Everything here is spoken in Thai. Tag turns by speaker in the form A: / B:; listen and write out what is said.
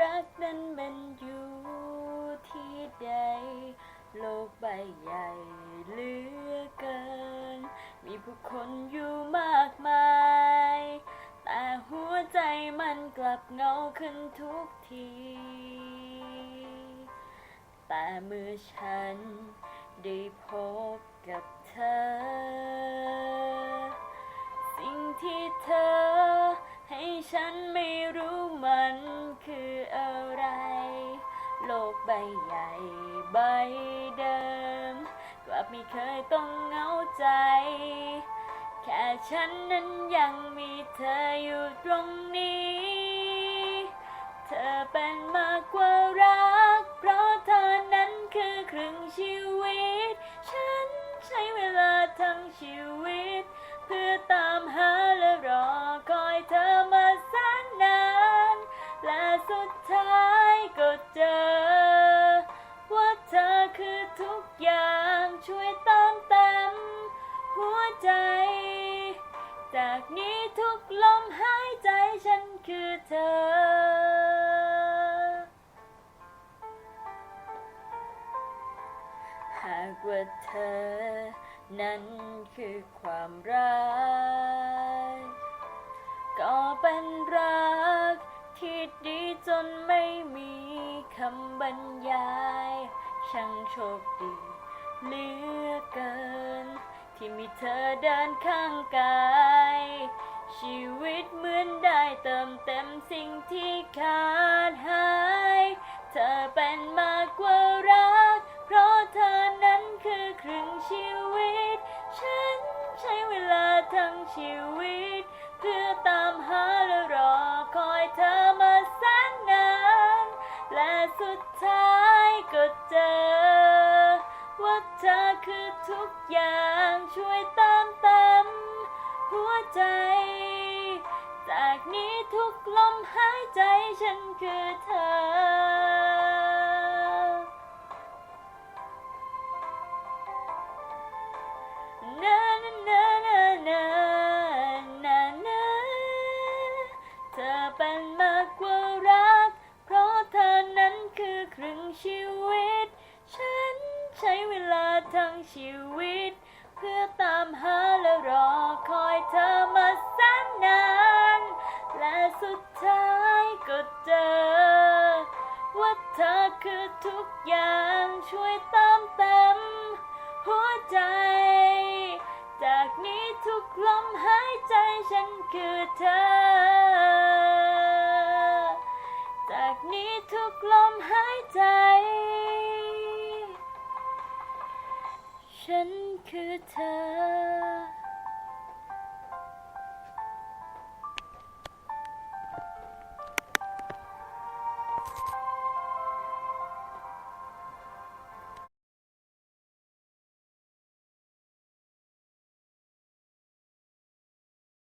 A: รักนั้นมันอยู่ที่ใด โลกใบใหญ่เหลือเกิน มีผู้คนอยู่มากมาย แต่หัวใจมันกลับเงาขึ้นทุกที แต่เมื่อฉันได้พบกับเธอ สิ่งที่เธอให้ฉันไม่ ใบใหญ่ใบเดิม กลับไม่เคยต้องเหงาใจ แค่ฉันนั้นยังมีเธออยู่ตรงนี้ เธอเป็นมาก คือเธอ หากว่าเธอ นั้นคือความรัก ก็เป็นรักที่ดีจนไม่มีคำบรรยาย ช่างโชคดีเหลือเกิน ที่มีเธอเดินข้างกาย ชีวิตเหมือนได้เติมเต็มสิ่งที่ขาดหาย เธอเป็นมากกว่ารัก เพราะเธอนั้นคือครึ่งชีวิต ฉันใช้เวลาทั้งชีวิต เพื่อตามหาและรอคอยเธอมาแสนนาน และสุดท้ายก็เจอ ว่าเธอคือทุกอย่างช่วยเติมเต็มหัวใจ จากนี้ทุกลมหายใจฉันคือเธอ นานานานานานานาเธอเป็นมากกว่ารัก เพราะเธอนั้นคือครึ่งชีวิต ฉันใช้เวลาทั้งชีวิต เพื่อตามหาและรอคอยเธอมา อย่างช่วยเติมเต็มหัวใจ จากนี้ทุกลมหายใจฉันคือเธอ จากนี้ทุกลมหายใจ ฉันคือเธอ